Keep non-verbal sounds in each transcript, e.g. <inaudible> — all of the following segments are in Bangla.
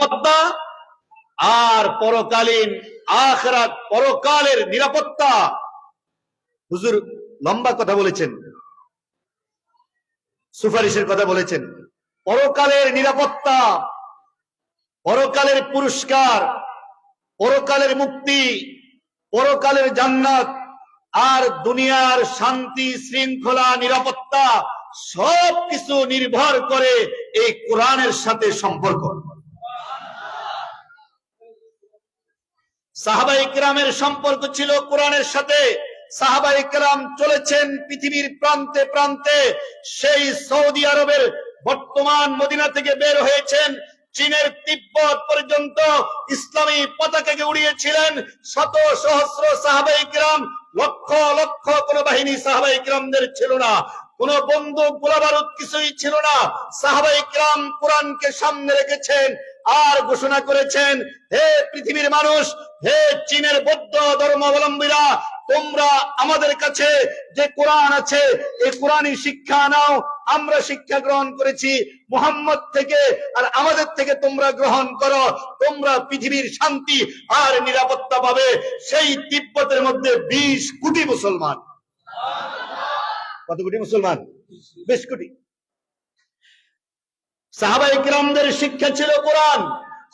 নিরাপত্তা আর পরকালীন আখরাত, পরকালের নিরাপত্তা। হুজুর লম্বা কথা বলেছেন। সুপারিশের কথা বলেছেন। পরকালের নিরাপত্তা, পরকালের পুরস্কার, পরকালের মুক্তি, পরকালের জান্নাত আর দুনিয়ার শান্তি, শৃঙ্খলা, নিরাপত্তা সব কিছু নির্ভর করে এই কোরআনের সাথে সম্পর্ক। সাহাবা ইকরামের সম্পর্ক ছিল কোরআনের সাথে। সাহাবা ইকরাম চলেছেন পৃথিবীর প্রান্তে প্রান্তে। সেই সৌদি আরবের বর্তমান মদিনা থেকে বের হয়েছেন। চীনের তিব্বত পর্যন্ত ইসলামী পতাকাকে উড়িয়েছিলেন। শত সহস্র সাহাবা ইকরাম, লক্ষ লক্ষ কোন বাহিনী সাহাবা ইকরামদের ছিল না। কোন বন্দুক, গোলাবারুদ কিছুই ছিল না। সাহাবা ইকরাম কোরআনকে সামনে রেখেছেন। আর ঘোষণা করেছেন, হে পৃথিবীর মানুষ, হে চীনের বৌদ্ধ ধর্মাবলম্বীরা, তোমরা আমাদের কাছে যে কোরআন আছে, এই কোরআনই শিক্ষা নাও, আমরা শিক্ষা গ্রহণ করেছি, মোহাম্মদ থেকে, আর আমাদের থেকে তোমরা গ্রহণ করো, তোমরা পৃথিবীর শান্তি আর নিরাপত্তা পাবে। সেই তিব্বতের মধ্যে বিশ কোটি মুসলমান। কত কোটি মুসলমান? বিশ কোটি। সাহাবা ইকরামদের শিক্ষা ছিল কোরআন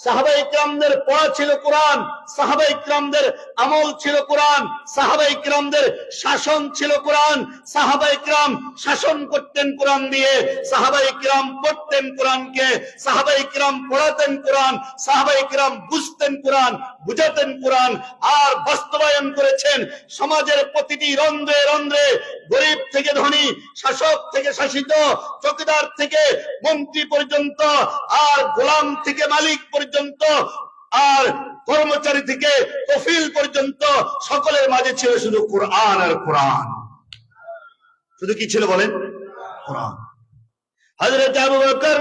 সাহাবা ইকরামদের পড়া ছিল কোরআন সাহাবা ইকরামদের আমল ছিল কোরআন সাহাবা ইকরামদের শাসন ছিল কোরআন সাহাবা ইকরাম শাসন করতেন কোরআন দিয়ে সাহাবা ইকরাম পড়তেন কোরআনকে সাহাবা ইকরাম পড়াতেন কোরআন সাহাবা ইকরাম বুঝতেন কোরআন বুঝাতেন কোরআন আর বাস্তবায়ন করেছেন। সমাজের প্রতিটি রন্ধ্রে রন্ধ্রে গরিব থেকে ধনী, শাসক থেকে শাসিত, চৌকিদার থেকে মন্ত্রী পর্যন্ত, আর গোলাম থেকে মালিক পর্যন্ত, আর কর্মচারী থেকে কফিল পর্যন্ত সকলের মাঝে ছিল শুধু কোরআন আর কোরআন। শুধু কি ছিল বলেন? কোরআন। হজরত আবু বকর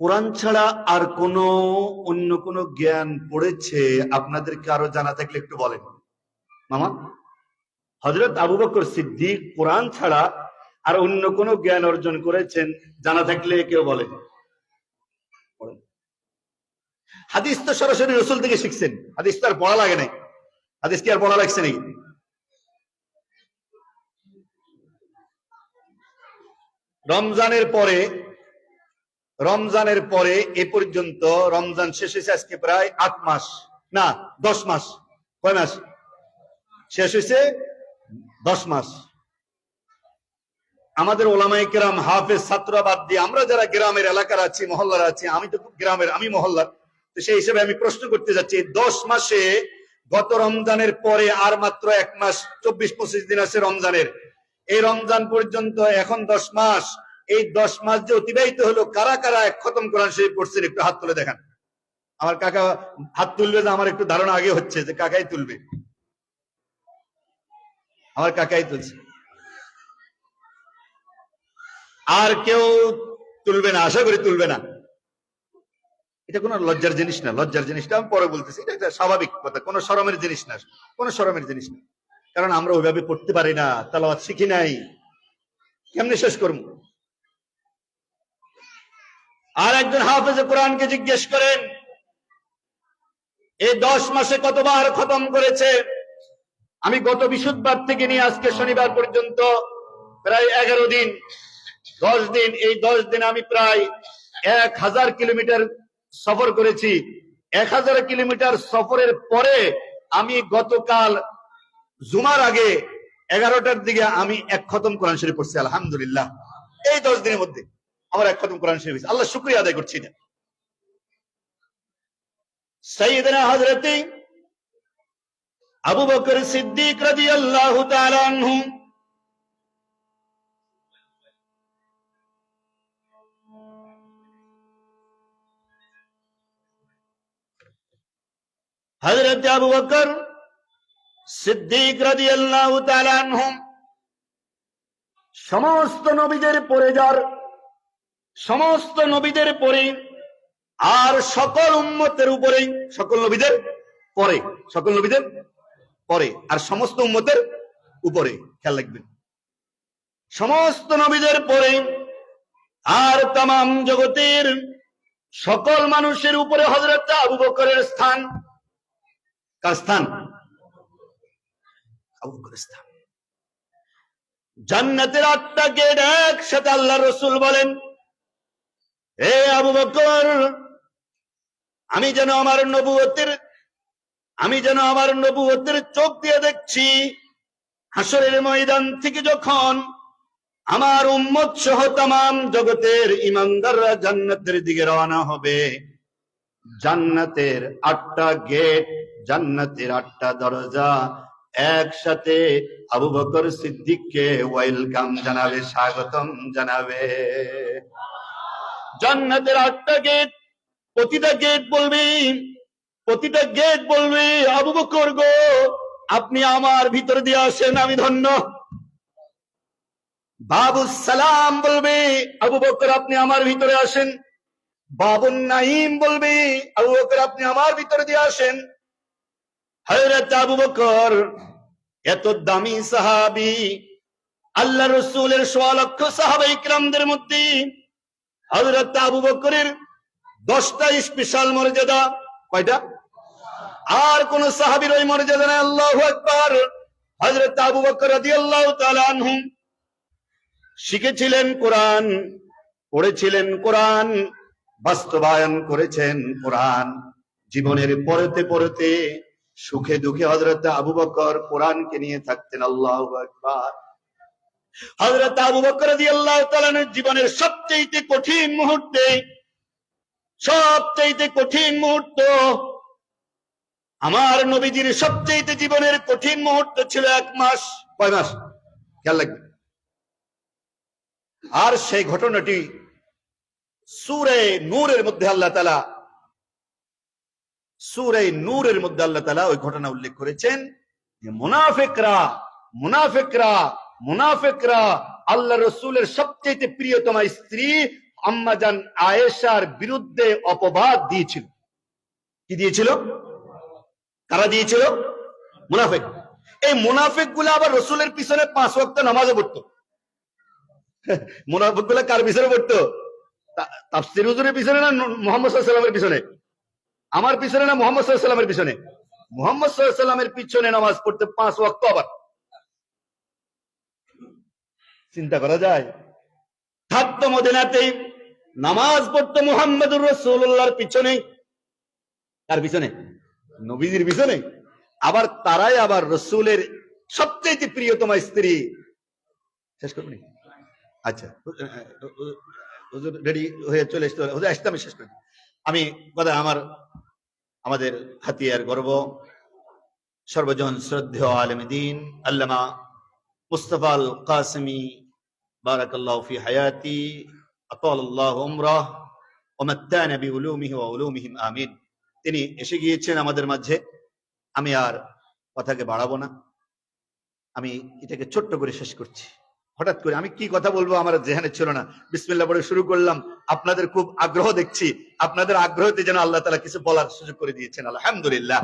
কোরআন ছাড়া আর কোন অন্য কোন জ্ঞান পড়েছে? আপনাদেরকে আরও জানা থাকলে একটু বলেন। মামা? হজরত আবু বকর সিদ্দিক কোরআন ছাড়া আর অন্য কোন জ্ঞান অর্জন করেছেন? জানা থাকলে কেউ বলেন। হাদিস তো সরাসরি রসুল থেকে শিখছেন। হাদিস তো আর পড়া লাগে নাই। হাদিস কি আর পড়া লাগছে নাকি? রমজানের পরে রমজানের পরে এ পর্যন্ত রমজান শেষ হয়েছে আজকে প্রায় আট মাস। না, দশ মাস। কয় মাস? শেষ হয়েছে দশ মাস। আমাদের ওলামাই কেরাম, হাফেজ ছাত্রা বাদ দিয়ে আমরা যারা গ্রামের এলাকার আছি, মহল্লার আছি, আমি তো গ্রামের, আমি মহল্লার, তো সেই হিসেবে আমি প্রশ্ন করতে যাচ্ছি দশ মাসে গত রমজানের পরে আর মাত্র এক মাস, চব্বিশ পঁচিশ দিন আছে রমজানের। এই রমজান পর্যন্ত এখন দশ মাস এই দশ মাস যে অতিবাহিত হলো, কারা কারা এক খতম কোরআন শরীফ পড়ছেন একটু হাত তুলে দেখান। আমার কাকা হাত তুলবে যে আমার একটু ধারণা আগে হচ্ছে যে কাকাই তুলবে। আমার কাকাই তুলছে। আর কেউ তুলবে না, আশা করি তুলবে না। এটা কোনো লজ্জার জিনিস না, লজ্জার জিনিসটা আমি পরে বলতেছি, এটা একটা স্বাভাবিক কথা, কোনো সরমের জিনিস না, কোনো সরমের জিনিস না। কারণ আমরা ওইভাবে পড়তে পারি না, তালাওয়াত শিখি নাই। কেমনে শেষ করব? আর একজন হাফেজ কোরআনকে জিজ্ঞেস করেন, এই দশ মাসে কতবার খতম করেছে? আমি গত বিশুদ্ধবার থেকে নিয়ে আজকে শনিবার পর্যন্ত প্রায় এগারো দিন, দশ দিন, এই দশ দিন আমি প্রায় এক হাজার কিলোমিটার সফর করেছি। এক হাজার কিলোমিটার সফরের পরে আমি গতকাল জুমার আগে এগারোটার দিকে আমি এক খতম কোরআন শরীফ পড়ছি, আলহামদুলিল্লাহ। এই দশ দিনের মধ্যে। আমার এক খতম কোরআন শরীফ আল্লাহ শুক্রিয়া আদায় করছি না হজরতে আবু বকর সিদ্দিক রাদিয়াল্লাহু তাআলা আনহু হযরত আবু বকর সিদ্দিক রাদিয়াল্লাহু তাআলা আনহু সমস্ত নবীদের পরে যার সমস্ত নবীদের পরে আর সকল উম্মতের উপরে, সকল নবীদের পরে, সকল নবীদের পরে, আর সমস্ত উম্মতের উপরে, খেয়াল রাখবেন। সমস্ত নবীদের পরে আর তাম জগতের সকল মানুষের উপরে হজরত আবু বকরের স্থান। কার স্থান? আবু বকরের স্থান। জান্নাতের আত্মাকে একসাথে আল্লাহ রসুল বলেন। হে আবু বকর আমি যেন আমার নবুয়তের, আমি যেন আমার নবুয়তের চোখ দিয়ে দেখছি হাসরের ময়দান থেকে যখন আমার উম্মত সহ তাম জগতের ইমানদাররা জান্নাতের দিকে রওনা হবে, জান্নাতের আটটা গেট, জান্নাতের আটটা দরজা একসাথে আবু বকর সিদ্দিককে ওয়েলকাম জানাবে, স্বাগতম জানাবে। জান্নাতের আটটা গেট প্রতিটা গেট বলবি প্রতিটা গেট বলবি, আবু বকর গো, আপনি আমার ভিতর দিয়ে আসেন, আমি ধন্য। বাবু সালাম বলবে, আবু বকর, আপনি আমার ভিতরে আসেন। বাবুন নাইম বলবে, আবু বকর, আপনি আমার ভিতরে দিয়ে আসেন। হযরত আবু বকর, এত দামি সাহাবী, আল্লাহ রসুলের সোয়া লক্ষ সাহাবা ইকরামদের মধ্যে দশটা স্পেশাল মর্যাদা কয়টা? আর কোন সাহাবীর ওই মর্যাদা নাই, আল্লাহু আকবার। হযরত আবু শিখেছিলেন কোরআন, পড়েছিলেন কোরআন, বাস্তবায়ন করেছেন কোরআন। জীবনের পরতে পরতে সুখে দুঃখে হজরত আবু বকর কোরআনকে নিয়ে থাকতেন, আল্লাহ আকবার। হজরত আবু বকর জীবনের সবচেয়ে কঠিন মুহূর্তে সবচেয়ে কঠিন মুহূর্ত আমার নবীজির সবচেয়ে জীবনের কঠিন মুহূর্ত ছিল এক মাস, কয় মাস? খেয়াল লাগবে আর সেই ঘটনাটি সুরে নূরের মধ্যে আল্লাহ তালা সুরে নূরের মধ্যে আল্লাহ তালা ওই ঘটনা উল্লেখ করেছেন মুনাফেকরা মুনাফেকরা মুনাফেকরা আল্লাহ রসুলের সবচেয়ে প্রিয়তমা স্ত্রী আম্মাজান আয়েশার বিরুদ্ধে অপবাদ দিয়েছিল। কি দিয়েছিল? কারা দিয়েছিল? মুনাফেক। এই মুনাফেকগুলো আবার রসুলের পিছনে পাঁচ ওয়াক্ত নামাজও পড়তো। <laughs> মুনাফিকগুলা কার পিছনে পড়তো? তাফসির হুজুরের পিছনে না মোহাম্মদ সাল্লামের পিছনে? আমার পিছনে না মোহাম্মদ সাল্লামের পিছনে? মোহাম্মদ সাল্লামের পিছনে নামাজ পড়তে পাঁচ ওয়াক্ত আবার। চিন্তা করা যায়। থাকতো মদিনাতেই, নামাজ পড়তো মোহাম্মদুর রসুল্লাহর পিছনে। তার পিছনে? নবীজির পিছনে। আবার তারাই আবার রসুলের সবচেয়ে প্রিয়তমা স্ত্রী। শেষ করবি আচ্ছা রেডি হয়ে চলে এসতে হুজুর, আসতে আমি শেষ করি। আমি কথা আমার, আমাদের হাতিয়ার গর্ব। সর্বজন শ্রদ্ধেয় আলমদিন আল্লামা মুস্তফাল কাসমি বারাকাল্লাহ ফি হায়াতি আতাল আল্লাহ উমরাহ ওমাত্তানা বিউলুমিহি ওয়া উলুমিহিম আমিন। তিনি এসে গিয়েছেন আমাদের মাঝে। আমি আর কথাকে বাড়াবো না। আমি এটাকে ছোট্ট করে শেষ করছি। হঠাৎ করে আমি কি কথা বলব আমার জেহানে ছিল না। বিসমিল্লাহ পড়ে শুরু করলাম। আপনাদের খুব আগ্রহ দেখছি। আপনাদের আগ্রহতে যেন আল্লাহ তালা কিছু বলার সুযোগ করে দিয়েছেন। আলহামদুলিল্লাহ।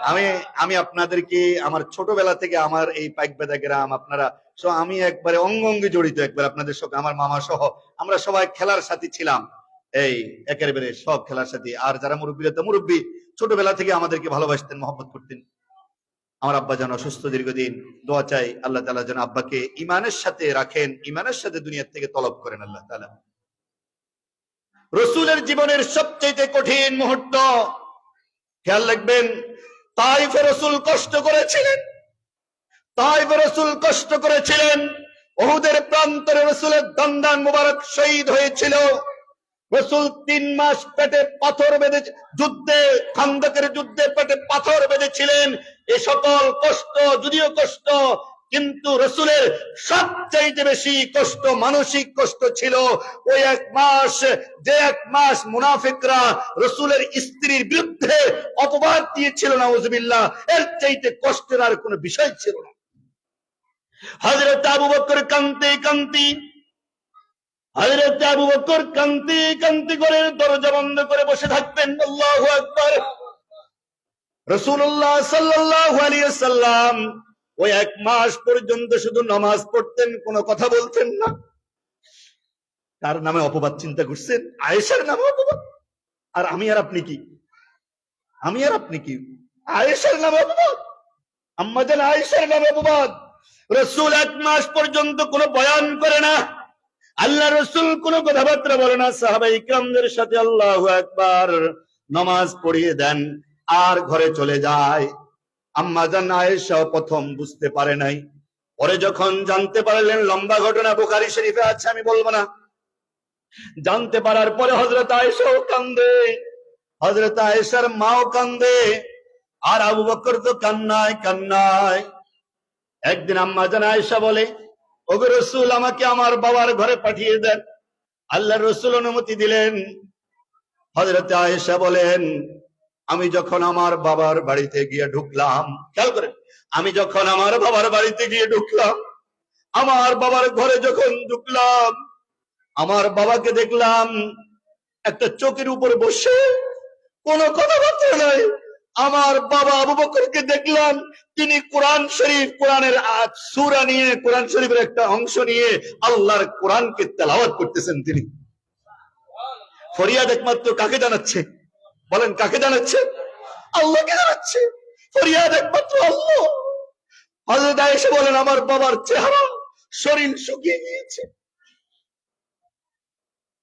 আমি আমি আপনাদেরকে আমার ছোটবেলা থেকে আমার এই পাইক বেদা গ্রাম আপনারা সো আমি একবারে অঙ্গ অঙ্গে জড়িত একবার আপনাদের সঙ্গে, আমার মামা সহ, আমরা সবাই খেলার সাথী ছিলাম। এই, একেবারে সব খেলার সাথী। আর যারা মুরব্বীরা তো মুরব্বী, ছোটবেলা থেকে আমাদেরকে ভালোবাসতেন, মহব্বত করতেন। আমার আব্বা যেন অসুস্থ দীর্ঘদিন, দোয়া চাই আল্লাহ তালা যেন আব্বাকে ইমানের সাথে রাখেন ইমানের সাথে দুনিয়ার থেকে তলব করেন আল্লাহ তালা রসুলের জীবনের সবচেয়ে কঠিন মুহূর্ত, খেয়াল রাখবেন তাইফ ফেরসুল কষ্ট করেছিলেন। তাই ফেরসুল কষ্ট করেছিলেন। ওহুদের প্রান্তরে রসুলের দন্দান মুবারক শহীদ হয়েছিল। রসুল তিন মাস পেটে পাথর বেঁধে যুদ্ধে, খান্দকের যুদ্ধে পেটে পাথর বেঁধেছিলেন। এ সকল কষ্ট, যদিও কষ্ট কিন্তু রসুলের সবচাইতে বেশি কষ্ট, মানসিক কষ্ট ছিল ওই এক মাস, যে এক মাস মুনাফিকরা রসুলের স্ত্রীর বিরুদ্ধে অপবাদ দিয়েছিল না উজবিল্লাহ এর চাইতে কষ্টের আর কোনো বিষয় ছিল না। হজরত আবু বকর কান্তি কান্তি হজরত আবু বকর কান্তি কান্তি করে দরজা বন্ধ করে বসে থাকতেন, আল্লাহু আকবার। রসুল্লাহ সাল্লাল্লাহু আলাইহি সাল্লাম ওই এক মাস পর্যন্ত শুধু নামাজ পড়তেন, কোনো কথা বলতেন না। তার নামে অপবাদ চিন্তা করছেন, আয়েশার নামে অপবাদ। আর আমি আর আপনি কি? আমি আর আপনি কি? আয়েশার নামে অপবাদ। আম্মাজান আয়েশার নামে অপবাদ। রসুল এক মাস পর্যন্ত কোনো বয়ান করে না। আল্লাহ রসুল কোনো কথাবার্তা বলে না। সাহাবাই ইকরামদের সাথে আল্লাহ একবার নমাজ পড়িয়ে দেন, আর ঘরে চলে যায়। আম্মাজান আয়েশা প্রথম বুঝতে পারে নাই। পরে যখন জানতে পারলেন লম্বা ঘটনা বুখারী শরীফে আছে, আমি বলব না। জানতে পারার পরে হজরত আয়েশাও কান্দে। হজরত আয়েশার মাও কান্দে। আর আবু বকর তো কান্নায় কান্নায়। একদিন আম্মা জান আয়েশা বলে, ওগো রসুল, আমাকে আমার বাবার ঘরে পাঠিয়ে দেন। আল্লাহ রসুল অনুমতি দিলেন। হজরত আয়েশা বলেন আমি যখন আমার বাবার বাড়িতে গিয়ে ঢুকলাম, খেয়াল করেন, আমি যখন আমার বাবার বাড়িতে গিয়ে ঢুকলাম, আমার বাবার ঘরে যখন ঢুকলাম, আমার বাবাকে দেখলাম একটা চোখের উপর বসে কোনো কথাবার্তা নাই। আমার বাবা আবু বকরকে দেখলাম, তিনি কোরআন শরীফ, কোরআনের সূরা নিয়ে, কোরআন শরীফের একটা অংশ নিয়ে আল্লাহর কোরআনকে তেলাওয়াত করতেছেন তিনি। ফরিয়াদ একমাত্র কাকে জানাচ্ছে? বলেন, কাকে জানাচ্ছে? আল্লাহকে জানাচ্ছে। ফরিয়াদ একমাত্র আল্লাহ। হযরত আয়েশা বলেন, আমার বাবার চেহারা শরীর শুকিয়ে গিয়েছে।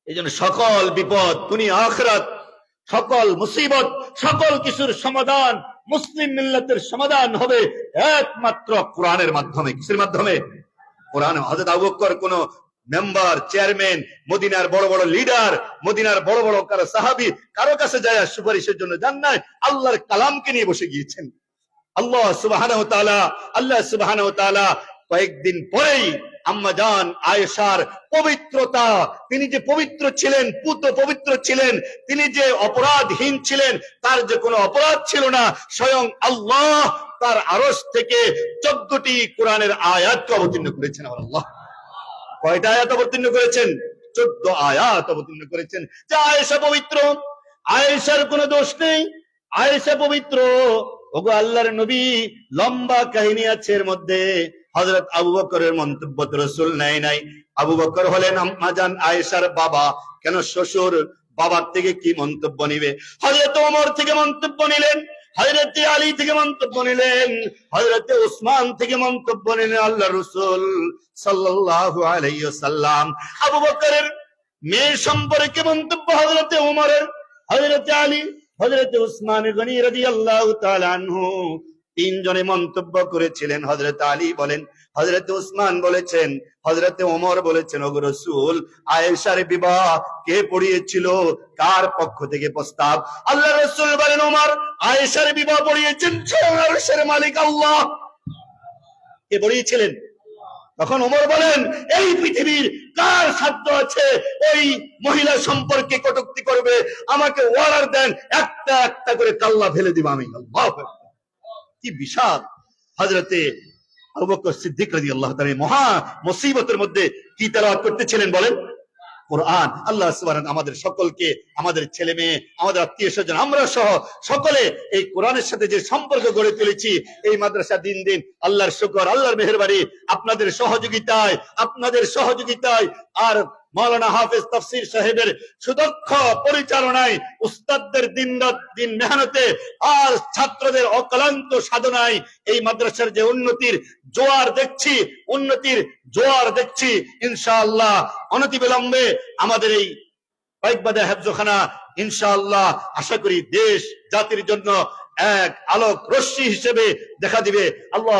এই জন্য সকল বিপদ তুমি আখরাত, সকল মুসিবত, সকল কিছুর সমাধান, মুসলিম মিল্লাতের সমাধান হবে একমাত্র কোরআনের মাধ্যমে। কিসের মাধ্যমে? কোরআন হযরত আবু বকর কোন মেম্বার, চেয়ারম্যান, মদিনার বড় বড় লিডার, মদিনার বড় বড় কারও সাহাবী, কারও কাছে যায় সুপারিশের জন্য যান নাই, আল্লাহর কালামকে নিয়ে বসে গিয়েছেন। আল্লাহ ওয়া আল্লাহ ওয়া কয়েকদিন পরেই আম্মা জান আয়েশার পবিত্রতা, তিনি যে পবিত্র ছিলেন, পুত পবিত্র ছিলেন, তিনি যে অপরাধহীন ছিলেন, তার যে কোনো অপরাধ ছিল না, স্বয়ং আল্লাহ তার আরস থেকে চোদ্দটি কোরআনের আয়াতকে অবতীর্ণ করেছেন আল্লাহ। কয়টা আয়াত অবতীর্ণ করেছেন? চোদ্দ আয়াত অবতীর্ণ করেছেন। যে আয়েশা পবিত্র, আয়েশার কোনো দোষ নেই। আয়েশা পবিত্র, ওগো আল্লাহর নবী লম্বা কাহিনী আছে এর মধ্যে। হযরত আবু বকরের মন্তব্য তো রাসূল নাই নাই। আবু বকর হলেন আম্মাজান আয়েশার বাবা। কেন শ্বশুর বাবার থেকে কি মন্তব্য নিবে? হজরত ওমর থেকে মন্তব্য নিলেন। হযরত আলী থেকে মন্তব্য নিলেন হজরতে উসমান থেকে মন্তব্য নিলেন আল্লাহ রসুল সাল্লাহ আলাইসাল্লাম আবু বকরের মেয়ে সম্পর্কে মন্তব্য হজরতে উমরের হজরতে আলী হজরতে উসমান গনি রাজি আল্লাহ তিনজনে মন্তব্য করেছিলেন। হজরত আলী বলেন হযরত উসমান বলেছেন, হযরত ওমর বলেছেন, ওগো রাসূল, আয়েশার বিবাহ কে পড়িয়েছিল? কার পক্ষ থেকে প্রস্তাব? আল্লাহ রাসূল বলেন, ওমর, আয়েশার বিবাহ পড়িয়েছেন মালিক আল্লাহ। কে পড়িয়েছিলেন? তখন ওমর বলেন, এই পৃথিবীর কার সাধ্য আছে? ওই মহিলা সম্পর্কে কটুক্তি করবে, আমাকে অর্ডার দেন, একটা একটা করে কাল্লা ফেলে দিব আমি কি বিশাল! হজরতে আমাদের সকলকে, আমাদের ছেলে মেয়ে আমাদের আত্মীয় স্বজন, আমরা সহ সকলে এই কোরআনের সাথে যে সম্পর্ক গড়ে তুলেছি, এই মাদ্রাসা দিন দিন আল্লাহর শুকর, আল্লাহর মেহরবাড়ি আপনাদের সহযোগিতায় আপনাদের সহযোগিতায়, আর মাওলানা হাফেজ তাফসির সাহেবের সুদক্ষ পরিচালনায় উস্তাদদের দিন দিন মেহনতে আর ছাত্রদের অক্লান্ত সাধনায় এই মাদ্রাসার যে উন্নতির জোয়ার দেখছি, উন্নতির জোয়ার দেখছি, ইনশাআল্লাহ। অনতি বিলম্বে আমাদের এই কয়েকবাদে হেফজখানা ইনশাআল্লাহ আশা করি দেশ জাতির জন্য এক আলোক রশ্মি হিসেবে দেখা দিবে। আল্লাহ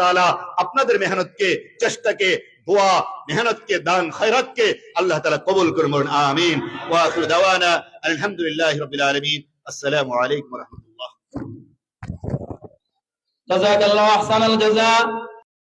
তাআলা আপনাদের মেহনতকে, চেষ্টাকে দোয়া মেহনতকে দান খয়রাতকে আল্লাহ তাআলা কবুল করুন বলুন আমিন ওয়া আখিরু দাওয়ানা আলহামদুলিল্লাহি রাব্বিল আলামিন আসসালামু আলাইকুম ওয়া রাহমাতুল্লাহ জাযাকাল্লাহু আহসানাল জাযা